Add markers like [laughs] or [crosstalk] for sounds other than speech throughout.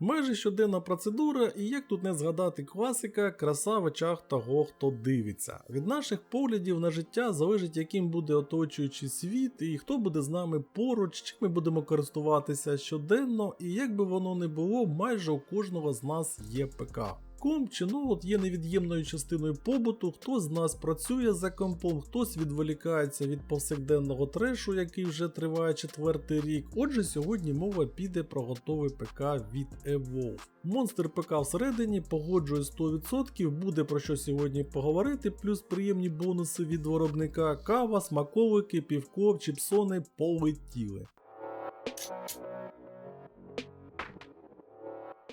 Майже щоденна процедура, і як тут не згадати класика, краса в очах того, хто дивиться. Від наших поглядів на життя залежить, яким буде оточуючий світ, і хто буде з нами поруч, чим ми будемо користуватися щоденно, і як би воно не було, майже у кожного з нас є ПК. Комп чи ноут є невід'ємною частиною побуту, хто з нас працює за компом, хтось відволікається від повсякденного трешу, який вже триває четвертий рік. Отже, сьогодні мова піде про готовий ПК від Evolve. Монстр ПК всередині погоджує 100%, буде про що сьогодні поговорити, плюс приємні бонуси від виробника, кава, смаковики, півко, чіпсони полетіли.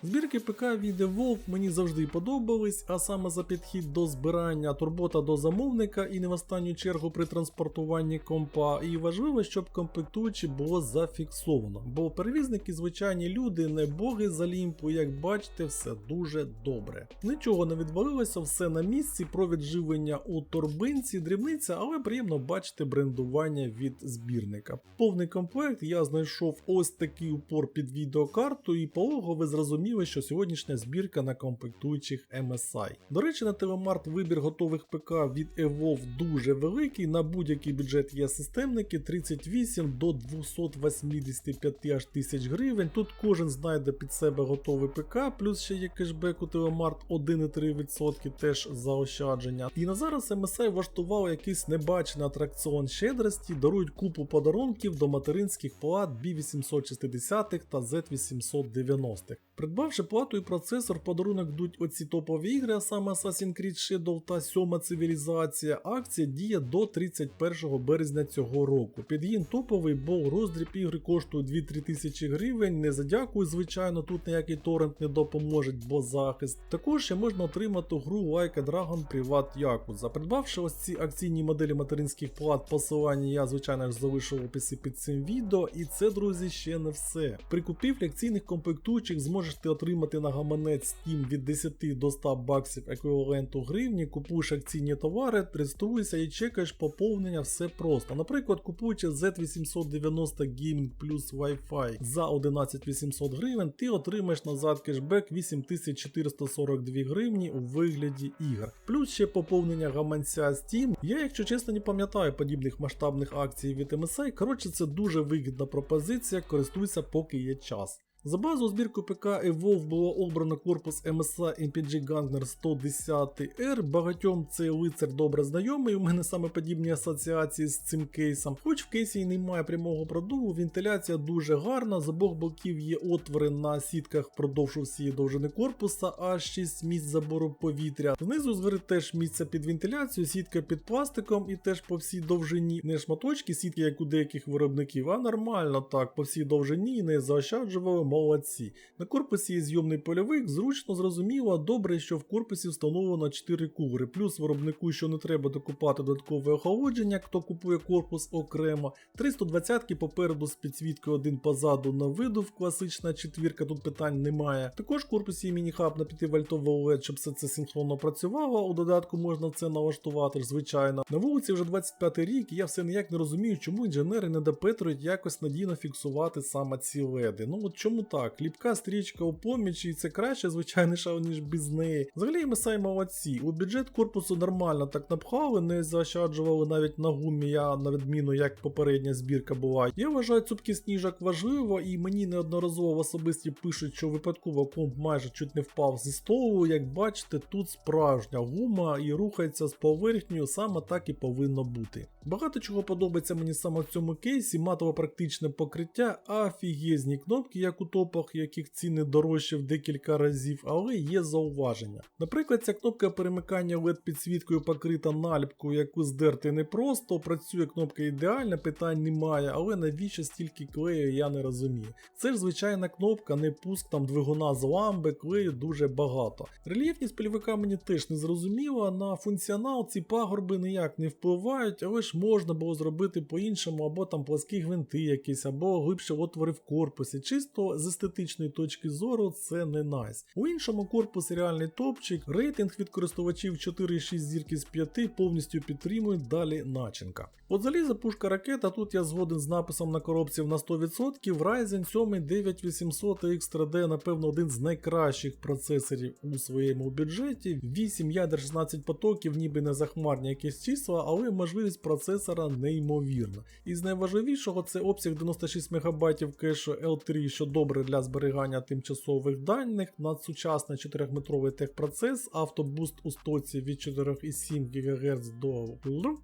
Збірки ПК від Evolve мені завжди подобались, а саме за підхід до збирання, турбота до замовника і не в останню чергу при транспортуванні компа. І важливо, щоб комплектуючі було зафіксовано, бо перевізники звичайні люди, не боги з Олімпу, як бачите, все дуже добре. Нічого не відвалилося, все на місці, провід живлення у торбинці, дрібниця, але приємно бачити брендування від збірника. Повний комплект я знайшов ось такий упор під відеокарту, і полого ви зрозуміли, що сьогоднішня збірка на комплектуючих MSI. До речі, на Телемарт вибір готових ПК від Evolve дуже великий. На будь-який бюджет є системники 38 до 285 аж тисяч гривень. Тут кожен знайде під себе готовий ПК, плюс ще є кешбек у Телемарт 1,3% теж заощадження. І на зараз MSI влаштував якийсь небачений атракціон щедрості, дарують купу подарунків до материнських плат B860 та Z890. Придбавши плату і процесор, подарунок йдуть оці топові ігри, а саме Assassin's Creed Shadow та 7 цивілізація. Акція діє до 31 березня цього року. Підгін топовий, бо роздріб ігри коштує 2-3 тисячі гривень. Не задякую, звичайно, тут ніякий торрент не допоможе, бо захист. Також ще можна отримати гру Like a Dragon Privat Yakuza. Придбавши ось ці акційні моделі материнських плат, посилання я, звичайно ж, залишив в описі під цим відео. І це, друзі, ще не все. При купівлі акційних комплектуючих зможете отримати на гаманець Steam від 10 до 100 баксів еквіваленту гривні, купуєш акційні товари, реєструєшся і чекаєш поповнення, все просто. Наприклад, купуючи Z890 Gaming плюс Wi-Fi за 11800 гривень, ти отримаєш назад кешбек 8442 гривні у вигляді ігор. Плюс ще поповнення гаманця Steam. Я, якщо чесно, не пам'ятаю подібних масштабних акцій від MSI. Коротше, це дуже вигідна пропозиція, користуйся, поки є час. За базу збірку ПК Evolve було обрано корпус MSI MPG Gangner 110R. Багатьом цей лицар добре знайомий. У мене саме подібні асоціації з цим кейсом. Хоч в кейсі і немає прямого продуву, вентиляція дуже гарна. З обох боків є отвори на сітках впродовж всієї довжини корпуса, аж 6 місць забору повітря. Знизу згори теж місце під вентиляцію, сітка під пластиком і теж по всій довжині. Не шматочки сітки, як у деяких виробників, а нормально так, по всій довжині не заощаджували молодці. На корпусі є зйомний польовик, зручно зрозуміло, добре, що в корпусі встановлено 4 кулери, плюс виробнику, що не треба докупати додаткове охолодження, хто купує корпус окремо. 320-ки попереду з підсвіткою один позаду на виду, класична четвірка, тут питань немає. Також в корпусі є міні-хаб на 5 вольтовий LED, щоб все це синхронно працювало. У додатку можна це налаштувати, ж, звичайно. На вулиці вже 25 рік, і я все ніяк не розумію, чому інженери не допетрують якось надійно фіксувати саме ці леди. Ну от чому так? Ліпка стрічка у поміч, і це краще, звичайно, ніж без неї. Взагалі ми самі молодці. У бюджет корпусу нормально так напхали, не заощаджували навіть на гумі, я на відміну, як попередня збірка була. Я вважаю цупки сніжок важливо, і мені неодноразово в особисті пишуть, що випадково комп майже чуть не впав зі столу. Як бачите, тут справжня гума і рухається з поверхнею, саме так і повинно бути. Багато чого подобається мені саме в цьому кейсі, матово практичне покриття, офігезні кнопки, як у топах, яких ціни дорожче в декілька разів, але є зауваження. Наприклад, ця кнопка перемикання LED підсвіткою покрита наліпкою, яку здерти непросто, працює кнопка ідеально, питань немає, але навіщо стільки клею, я не розумію. Це ж звичайна кнопка, не пуск там двигуна з ламби, клею дуже багато. Рельєфність польовика мені теж не зрозуміла, на функціонал ці пагорби ніяк не впливають, але ж можна було зробити по-іншому, або там пласкі гвинти якісь, або глибші отвори в корпусі. Чисто з естетичної точки зору це не найс. У іншому корпусі реальний топчик, рейтинг від користувачів 4,6 зірки з 5 повністю підтримують далі начинка. От заліза пушка ракета, тут я згоден з написом на коробці на 100%. Ryzen 7 9800 X3D, напевно, один з найкращих процесорів у своєму бюджеті. 8 ядер 16 потоків, ніби не захмарні якісь числа, але можливість процесора неймовірна. І з найважливішого це обсяг 96 МБ кешу L3, що добре для зберігання тимчасових даних, надсучасний 4-метровий техпроцес, автобуст у стоці від 4,7 ГГц до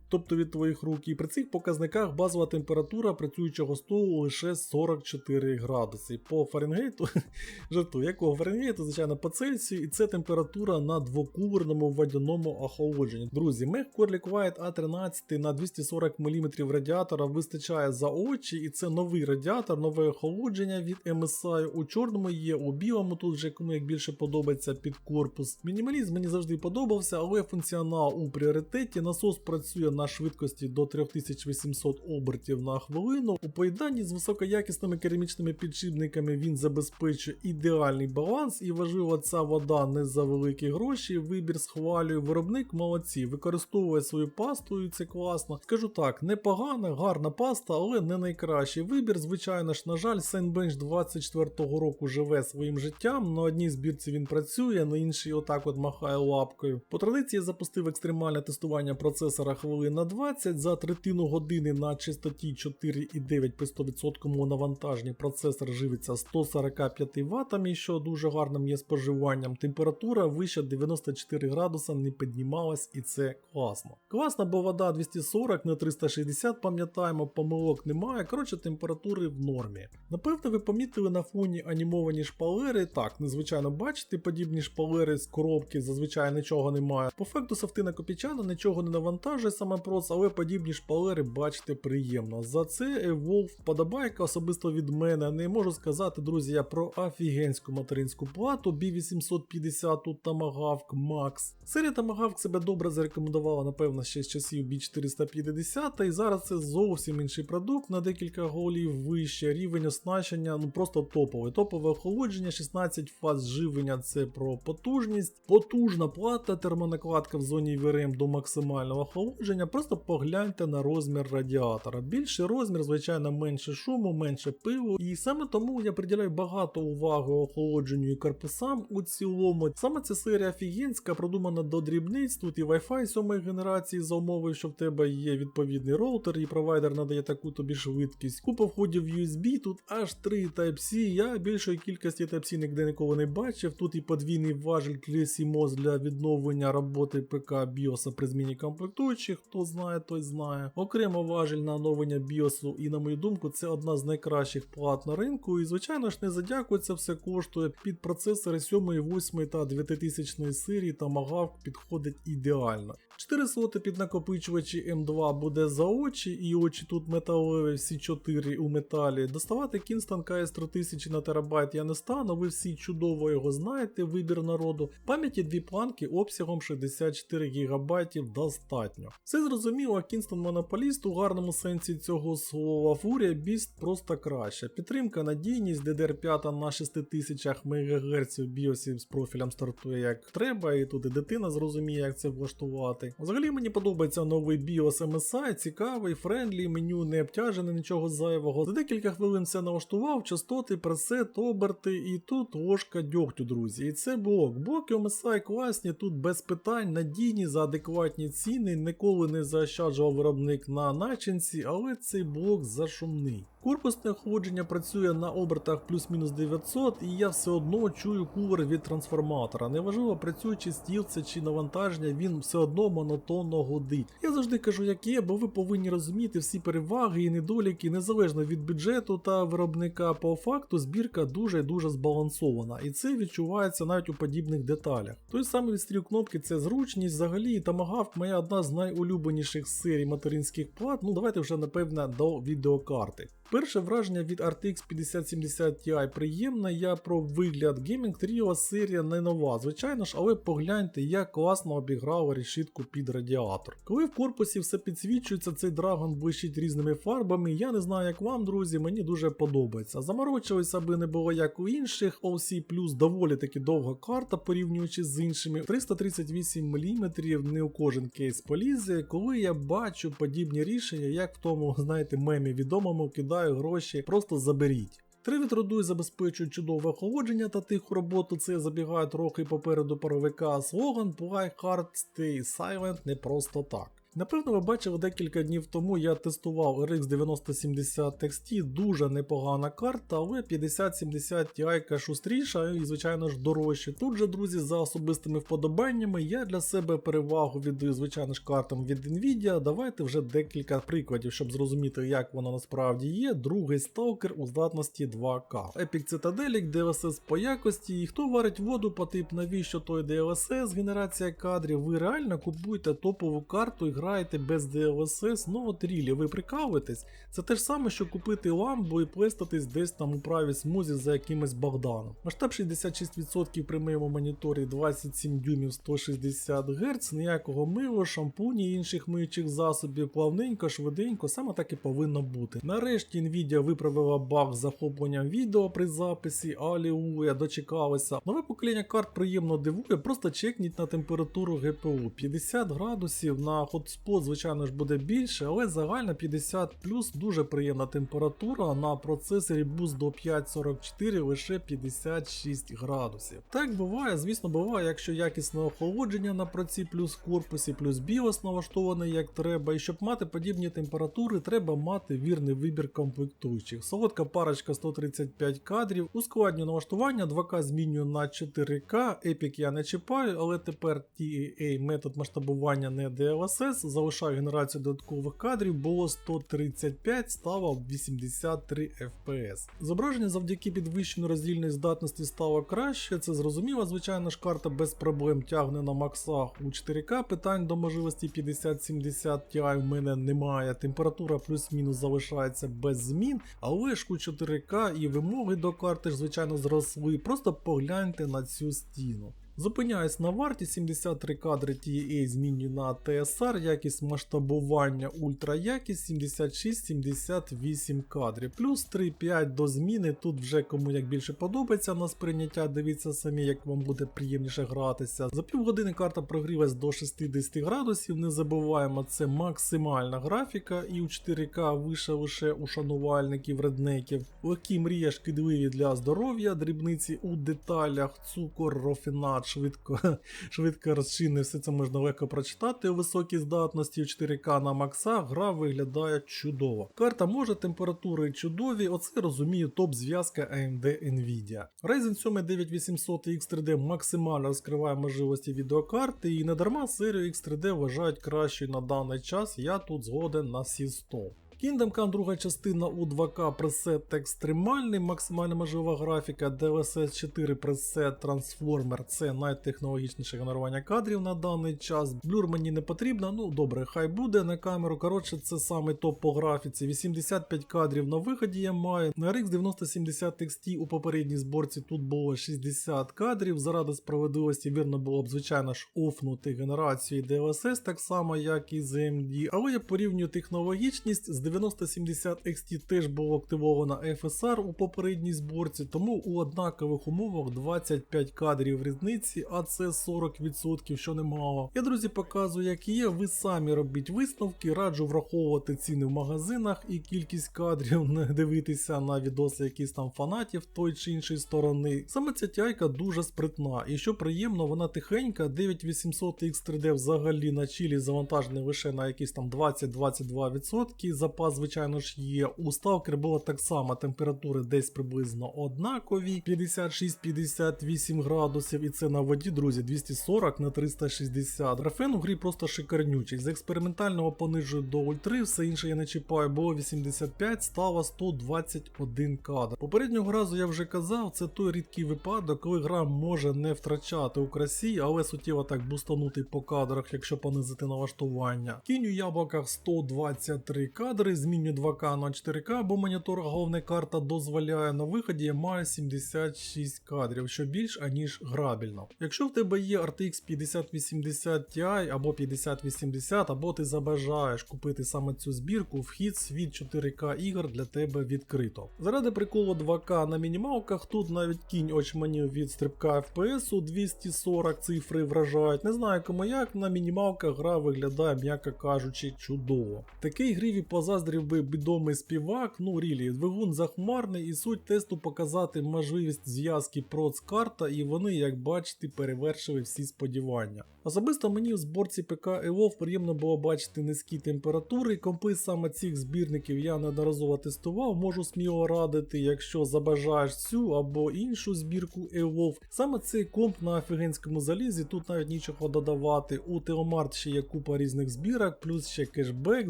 тобто від твоїх рук. І при цих показниках базова температура працюючого столу лише 44 градуси. По Фаренгейту, [laughs] жартую, якого Фаренгейту, звичайно, по Цельсію, і це температура на двокулерному водяному охолодженні. Друзі, Mech Core Liquide A13 на 240 мм радіатора вистачає за очі, і це новий радіатор, нове охолодження від MSI. У чорному є, у білому тут вже кому як більше подобається під корпус. Мінімалізм мені завжди подобався, але функціонал у пріоритеті. Насос працює на швидкості до 3800 обертів на хвилину. У поєднанні з високоякісними керамічними підшипниками він забезпечує ідеальний баланс і важливо, ця вода не за великі гроші. Вибір схвалює виробник молодці, використовує свою пасту, і це класно. Скажу так, непогана, гарна паста, але не найкращий вибір. Звичайно ж, на жаль, Sandbench 24-го року живе своїм життям. На одній збірці він працює, на іншій отак от махає лапкою. По традиції запустив екстремальне тестування процесора хвилин на 20 за третину години на частоті 4,9 при 100% навантаженні процесор живиться 145 Вт, що дуже гарним є споживанням. Температура вище 94 градуса не піднімалась і це класно. Класно, бо вода 240 на 360, пам'ятаємо, помилок немає. Коротше, температури в нормі. Напевно, ви помітили на фоні анімовані шпалери. Так, незвичайно бачите подібні шпалери з коробки, зазвичай нічого немає. По факту софтина Копічана нічого не навантажує саме прос, але подібні шпалери бачите приємно. За це Evolve подобайка особисто від мене. Не можу сказати, друзі, я про офігенську материнську плату B850 у Tomahawk Max. Серія Tomahawk себе добре зарекомендувала, напевно, ще з часів B450, і зараз це зовсім інший продукт на декілька голів вище. Рівень оснащення, ну просто топовий. Топове охолодження, 16 фаз живлення це про потужність. Потужна плата, термонакладка в зоні VRM до максимального охолодження. Просто погляньте на розмір радіатора. Більший розмір, звичайно, менше шуму, менше пилу. І саме тому я приділяю багато уваги охолодженню і корпусам у цілому. Саме ця серія офігенська, продумана до дрібниць. Тут і Wi-Fi 7 генерації за умови, що в тебе є відповідний роутер, і провайдер надає таку тобі швидкість. Купа входів USB, тут аж 3 Type-C. Я більшої кількості Type-C ніде ніколи не бачив. Тут і подвійний важель CMOS для відновлення роботи ПК BIOS при зміні комплектуючих. Хто знає, той знає. Окремо важель на оновлення BIOS, і на мою думку, це одна з найкращих плат на ринку. І звичайно ж не задякується, все коштує. Під процесори 7, 8 та 2000 серії Tomahawk підходить ідеально. 4 слоти під накопичувачі М2 буде за очі, і очі тут металеві, всі 4 у металі. Доставати Kingston KS 3000 на терабайт я не стану, ви всі чудово його знаєте, вибір народу. Пам'яті дві планки обсягом 64 ГБ достатньо. Все зрозуміло, Kingston монополіст у гарному сенсі цього слова. Фурія Beast просто краща. Підтримка, надійність, DDR5 на 6000 МГц в BIOS з профілем стартує як треба, і тут і дитина зрозуміє, як це влаштувати. Взагалі мені подобається новий BIOS MSI, цікавий, френдлі, меню не обтяжене нічого зайвого. За декілька хвилин все налаштував, частоти, пресет, оберти, і тут ложка дьогтю, друзі. І це блок. Блоки MSI класні, тут без питань, надійні за адекватні ціни, ніколи не заощаджував виробник на начинці, але цей блок зашумний. Корпусне охолодження працює на обертах плюс-мінус 900, і я все одно чую кулер від трансформатора. Неважливо, працюючи стіл це чи навантаження, він все одно монотонно годить. Я завжди кажу, як є, бо ви повинні розуміти всі переваги і недоліки, незалежно від бюджету та виробника. По факту збірка дуже дуже збалансована, і це відчувається навіть у подібних деталях. Той самий відстріл кнопки це зручність, взагалі Tomahawk моя одна з найулюбленіших серій материнських плат. Ну давайте вже напевне до відеокарти. Перше враження від RTX 5070 Ti приємне. Я про вигляд Gaming Trio серія не нова, звичайно ж, але погляньте, як класно обіграла решітку під радіатор. Коли в корпусі все підсвічується, цей драгон блищить різними фарбами. Я не знаю, як вам, друзі, мені дуже подобається. Заморочилися, аби не було як у інших. OC Plus доволі таки довга карта, порівнюючи з іншими. 338 мм не у кожен кейс полізе. Коли я бачу подібні рішення, як в тому, знаєте, мемі відомому кидаю гроші, просто заберіть. Три вітродуй забезпечують чудове охолодження та тиху роботу. Це забігає трохи попереду паровика. Слоган Play Hard Stay Silent не просто так. Напевно, ви бачили декілька днів тому я тестував RX 9070 XT, дуже непогана карта, але 5070 Ti шустріша і, звичайно ж, дорожче. Тут же, друзі, за особистими вподобаннями я для себе перевагу віддаю, звичайно ж, картам від Nvidia. Давайте вже декілька прикладів, щоб зрозуміти, як воно насправді є. Другий сталкер у здатності 2К. Epic Citadelic, DLSS по якості, і хто варить воду по тип, навіщо той DLSS, генерація кадрів, ви реально купуєте топову карту і граєте без DLSS, ну от рілі, ви прикалуєтесь. Це те ж саме, що купити ламбу і плестатись десь там у правій смузі за якимось Богданом. Масштаб 66% при моєму моніторі 27 дюймів 160 Гц, ніякого милу, шампуні і інших миючих засобів, плавненько, швиденько, саме так і повинно бути. Нарешті Nvidia виправила баг з захопленням відео при записі, алілуя, дочекалися. Нове покоління карт приємно дивує, просто чекніть на температуру GPU. 50 градусів на хотспот, звичайно ж, буде більше, але загальна 50 плюс дуже приємна температура. На процесорі Boost до 544 лише 56 градусів. Так буває, звісно, буває, якщо якісне охолодження на проці плюс корпусі, плюс BIOS налаштований як треба. І щоб мати подібні температури, треба мати вірний вибір комплектуючих. Солодка парочка 135 кадрів, ускладнює налаштування, 2К змінюю на 4К, Epic я не чіпаю, але тепер TEA метод масштабування не DLSS, залишаю генерацію додаткових кадрів, було 135, стало 83 FPS. Зображення завдяки підвищенню роздільної здатності стало краще, це зрозуміло, звичайно ж карта без проблем тягне на максах у 4К, питань до можливості 5070 Ti в мене немає, температура плюс-мінус залишається без змін, але ж у 4К і вимоги до карти ж звичайно зросли, просто погляньте на цю стіну. Зупиняюсь на варті 73 кадри TEA змінюю на TSR, якість масштабування ультра якість 76-78 кадрів. Плюс 3-5 до зміни. Тут вже кому як більше подобається на сприйняття, дивіться самі, як вам буде приємніше гратися. За півгодини карта прогрілась до 60 градусів. Не забуваємо, це максимальна графіка, і у 4К вище лише у шанувальників реднеків. Легкі мрія шкідливі для здоров'я, дрібниці у деталях, цукор, рафінат швидко [laughs] швидко розчинне, все це можна легко прочитати у високій здатності 4К на макса, гра виглядає чудово. Карта може, температури чудові, оце розумію топ-зв'язка AMD Nvidia. Ryzen 7 9800 X3D максимально розкриває можливості відеокарти, і недарма серію X3D вважають кращою на даний час, я тут згоден на всі 100. Kingdom Come друга частина у 2К пресет екстремальний, максимально можлива графіка, DLSS 4 пресет Transformer це найтехнологічніше генерування кадрів на даний час. Блюр мені не потрібно, ну добре, хай буде на камеру. Коротше, це саме топ по графіці. 85 кадрів на виході я маю. На RX 9070 XT у попередній зборці тут було 60 кадрів. Заради справедливості вірно було б, звичайно ж, офнути генерацію DLSS так само, як і з AMD. Але я порівнюю технологічність з 9070 XT теж було активовано FSR у попередній зборці, тому у однакових умовах 25 кадрів різниці, а це 40%, що немало. Я, друзі, показую, як є. Ви самі робіть висновки, раджу враховувати ціни в магазинах і кількість кадрів, не дивитися на відоси якісь там фанатів той чи іншої сторони. Саме ця тяйка дуже спритна, і що приємно, вона тихенька, 9800 X3D взагалі на чилі завантажений лише на якісь там 20-22%. Запас, звичайно ж, є. У Stalker було так само, температури десь приблизно однакові, 56-58 градусів, і це на воді, друзі, 240 на 360. Графен у грі просто шикарнючий. З експериментального понижую до ультри, все інше я не чіпаю, було 85, стало 121 кадр. Попереднього разу я вже казав, це той рідкий випадок, коли гра може не втрачати у красі, але суттєво так бустанути по кадрах, якщо понизити налаштування. Кінь у яблуках 123 кадри. Монітори, змінюю 2К на 4К, бо монітор головна карта дозволяє. На виході я маю 76 кадрів, що більш аніж грабельно. Якщо в тебе є RTX 5080 Ti або 5080, або ти забажаєш купити саме цю збірку, вхід світ 4К ігор для тебе відкрито. Заради приколу 2К на мінімалках, тут навіть кінь очманів від стрибка FPS у 240 цифри вражають. Не знаю кому як, на мінімалках гра виглядає, м'яко кажучи, чудово. Такий гріві позаздрів би відомий співак, ну рілі, двигун захмарний і суть тесту показати можливість зв'язки проц карта, і вони, як бачите, перевершили всі сподівання. Особисто мені в зборці ПК Evolve приємно було бачити низькі температури, компи саме цих збірників я неодноразово тестував, можу сміло радити, якщо забажаєш цю або іншу збірку Evolve. Саме цей комп на офігенському залізі, тут навіть нічого додавати. У Теомарт ще є купа різних збірок, плюс ще кешбек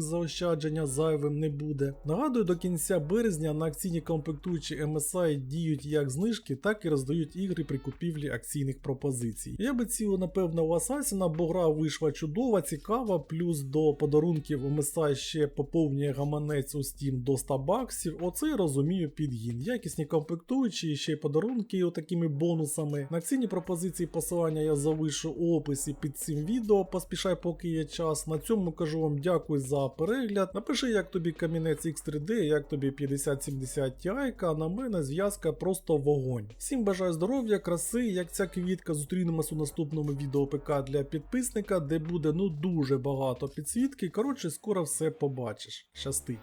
заощадження зайвим не буде. Нагадую, до кінця березня на акційні комплектуючі MSI діють як знижки, так і роздають ігри при купівлі акційних пропозицій. Я би цілу, напевно, у Асасіна, бо вийшла чудова, цікава, плюс до подарунків MSI ще поповнює гаманець у Steam до 100 баксів. Оце розумію підгін. Якісні комплектуючі, ще й подарунки такими бонусами. На акційні пропозиції посилання я залишу у описі під цим відео. Поспішай, поки є час. На цьому кажу вам дякую за перегляд. Напиши, як тобі камінець X3D, як тобі 5070 Ti, на мене зв'язка просто вогонь. Всім бажаю здоров'я, краси, як ця квітка. Зустрінемось у наступному відео ПК для підписника, де буде ну дуже багато підсвітки. Коротше, скоро все побачиш. Щастить!